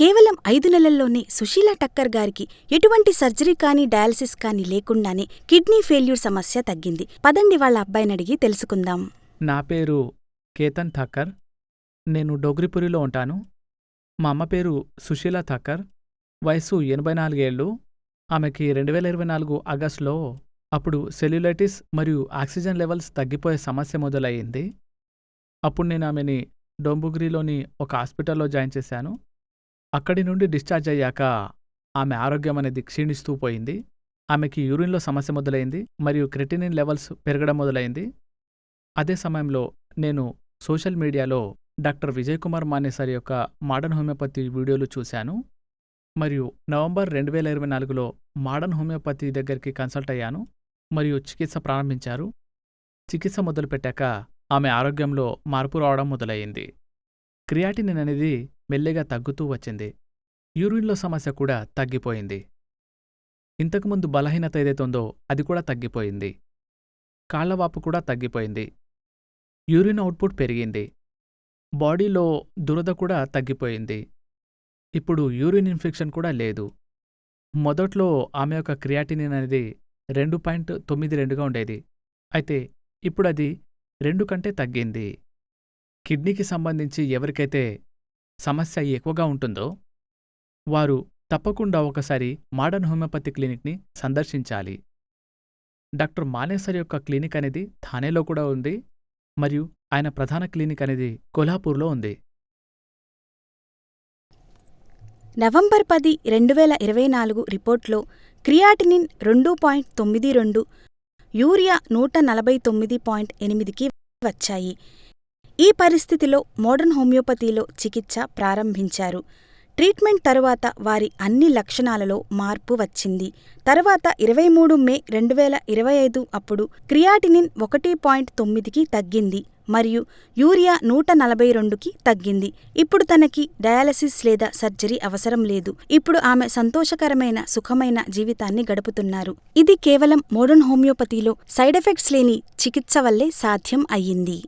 కేవలం ఐదు నెలల్లోనే సుశీలా టక్కర్ గారికి ఎటువంటి సర్జరీ కానీ డయాలసిస్ కానీ లేకుండానే కిడ్నీ ఫెయిల్యూర్ సమస్య తగ్గింది. పదండి వాళ్ళ అబ్బాయిని అడిగి తెలుసుకుందాం. నా పేరు కేతన్ థక్కర్ నేను డోగ్రిపురిలో ఉంటాను. మా అమ్మ పేరు సుశీల థక్కర్ వయసు ఎనభై నాలుగేళ్ళు. ఆమెకి రెండు వేల ఇరవై నాలుగు ఆగస్టులో అప్పుడు సెల్యులైటిస్ మరియు ఆక్సిజన్ లెవెల్స్ తగ్గిపోయే సమస్య మొదలయ్యింది. అప్పుడు నేను ఆమెని డొంబుగ్రీలోని ఒక హాస్పిటల్లో జాయిన్ చేశాను. అక్కడి నుండి డిశ్చార్జ్ అయ్యాక ఆమె ఆరోగ్యం అనేది క్షీణిస్తూ పోయింది. ఆమెకి యూరిన్లో సమస్య మొదలైంది మరియు క్రెటినిన్ లెవెల్స్ పెరగడం మొదలైంది. అదే సమయంలో నేను సోషల్ మీడియాలో డాక్టర్ విజయ్ కుమార్ మానేసర్ యొక్క మోడర్న్ హోమియోపతి వీడియోలు చూశాను. మరియు నవంబర్ రెండు వేల ఇరవై నాలుగులో మోడర్న్ హోమియోపతి దగ్గరికి కన్సల్ట్ అయ్యాను మరియు చికిత్స ప్రారంభించారు. చికిత్స మొదలుపెట్టాక ఆమె ఆరోగ్యంలో మార్పు రావడం మొదలయ్యింది క్రియాటినిన్ అనేది మెల్లగా తగ్గుతూ వచ్చింది. యూరిన్లో సమస్య కూడా తగ్గిపోయింది. ఇంతకుముందు బలహీనత ఏదైతుందో ఉందో అది కూడా తగ్గిపోయింది. కాళ్ళవాపు కూడా తగ్గిపోయింది. యూరిన్ అవుట్పుట్ పెరిగింది. బాడీలో దురద కూడా తగ్గిపోయింది. ఇప్పుడు యూరిన్ ఇన్ఫెక్షన్ కూడా లేదు. మొదట్లో ఆమె యొక్క క్రియాటినిన్ అనేది రెండు పాయింట్ తొమ్మిది రెండుగా ఉండేది. అయితే ఇప్పుడు అది రెండు కంటే తగ్గింది. కిడ్నీకి సంబంధించి ఎవరికైతే సమస్య ఎక్కువగా ఉంటుందో వారు తప్పకుండా ఒకసారి మోడర్న్ హోమియోపతి క్లినిక్ని సందర్శించాలి. డాక్టర్ మానేసర్ యొక్క క్లినిక్ అనేది థానేలో కూడా ఉంది మరియు ఆయన ప్రధాన క్లినిక్ అనేది కొల్హాపూర్లో ఉంది. నవంబర్ పది రెండు వేల ఇరవై నాలుగు రిపోర్ట్లో క్రియాటినిన్ రెండు పాయింట్ తొమ్మిది రెండు యూరియా నూట నలభై తొమ్మిది పాయింట్ ఎనిమిదికి వచ్చాయి. ఈ పరిస్థితిలో మోడర్న్ హోమియోపతిలో చికిత్స ప్రారంభించారు. ట్రీట్మెంట్ తరువాత వారి అన్ని లక్షణాలలో మార్పు వచ్చింది. తర్వాత ఇరవై మూడు మే రెండు వేల ఇరవై ఐదు అప్పుడు క్రియాటినిన్ ఒకటి పాయింట్ తొమ్మిదికి తగ్గింది మరియు యూరియా నూట నలభై రెండుకి తగ్గింది. ఇప్పుడు తనకి డయాలసిస్ లేదా సర్జరీ అవసరం లేదు. ఇప్పుడు ఆమె సంతోషకరమైన సుఖమైన జీవితాన్ని గడుపుతున్నారు. ఇది కేవలం మోడర్న్ హోమియోపతిలో సైడ్ ఎఫెక్ట్స్ లేని చికిత్స వల్లే సాధ్యం అయ్యింది.